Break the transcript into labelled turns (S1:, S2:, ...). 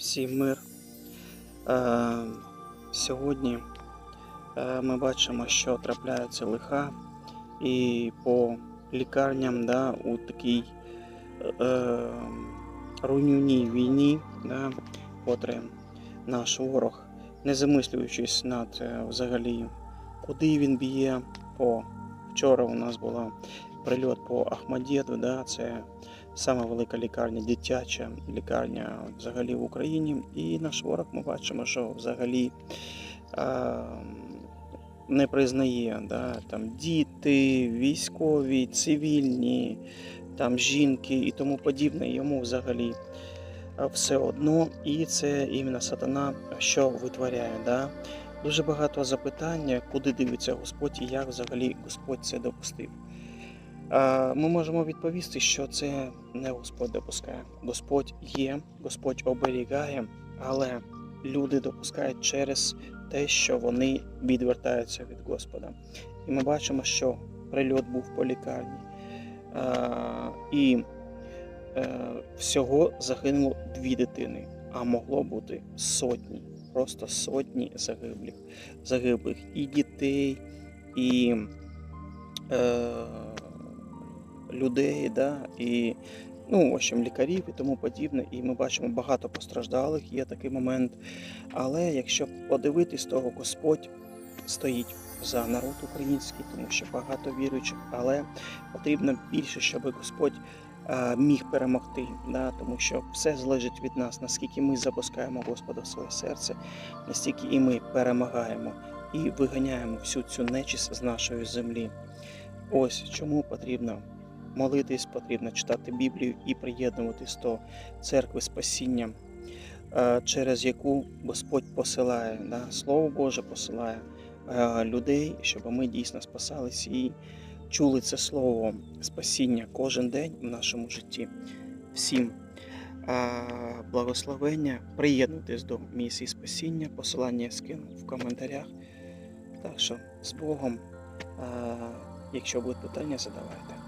S1: Всім мир. Е, сьогодні е, ми бачимо, що трапляються лиха, і по лікарням да, у такій е, руйнівній війні, да, котре наш ворог, не замислюючись над е, взагалі, куди він б'є. По вчора у нас була прильот по Ахмадєду, да, це сама велика лікарня, дитяча лікарня взагалі в Україні. І наш ворог ми бачимо, що взагалі а, не признає да, там діти, військові, цивільні, там жінки і тому подібне. Йому взагалі все одно. І це іменно сатана, що витворяє. Да? Дуже багато запитань, куди дивиться Господь і як взагалі Господь це допустив. А, Ми можемо відповісти, що це не Господь допускає. Господь є, Господь оберігає, але люди допускають через те, що вони відвертаються від Господа. І ми бачимо, що прильот був по лікарні. І е, всього загинуло дві дитини, а могло бути сотні, просто сотні загиблих, загиблих і дітей, і е, людей, да, і ну, в общем, лікарів і тому подібне. І ми бачимо багато постраждалих, є такий момент. Але якщо подивитись, то Господь стоїть за народ український, тому що багато віруючих, але потрібно більше, щоб Господь е, міг перемогти, да, тому що все залежить від нас, наскільки ми запускаємо Господа в своє серце, настільки і ми перемагаємо і виганяємо всю цю нечисть з нашої землі. Ось чому потрібно молитись, потрібно читати Біблію і приєднуватись до церкви спасіння, е, через яку Господь посилає, да, Слово Боже посилає е, людей, щоб ми дійсно спасались і чули це слово спасіння кожен день в нашому житті. Всім е, благословення, приєднуйтесь до місії спасіння, посилання я скину в коментарях. Так що з Богом, якщо будуть питання, задавайте.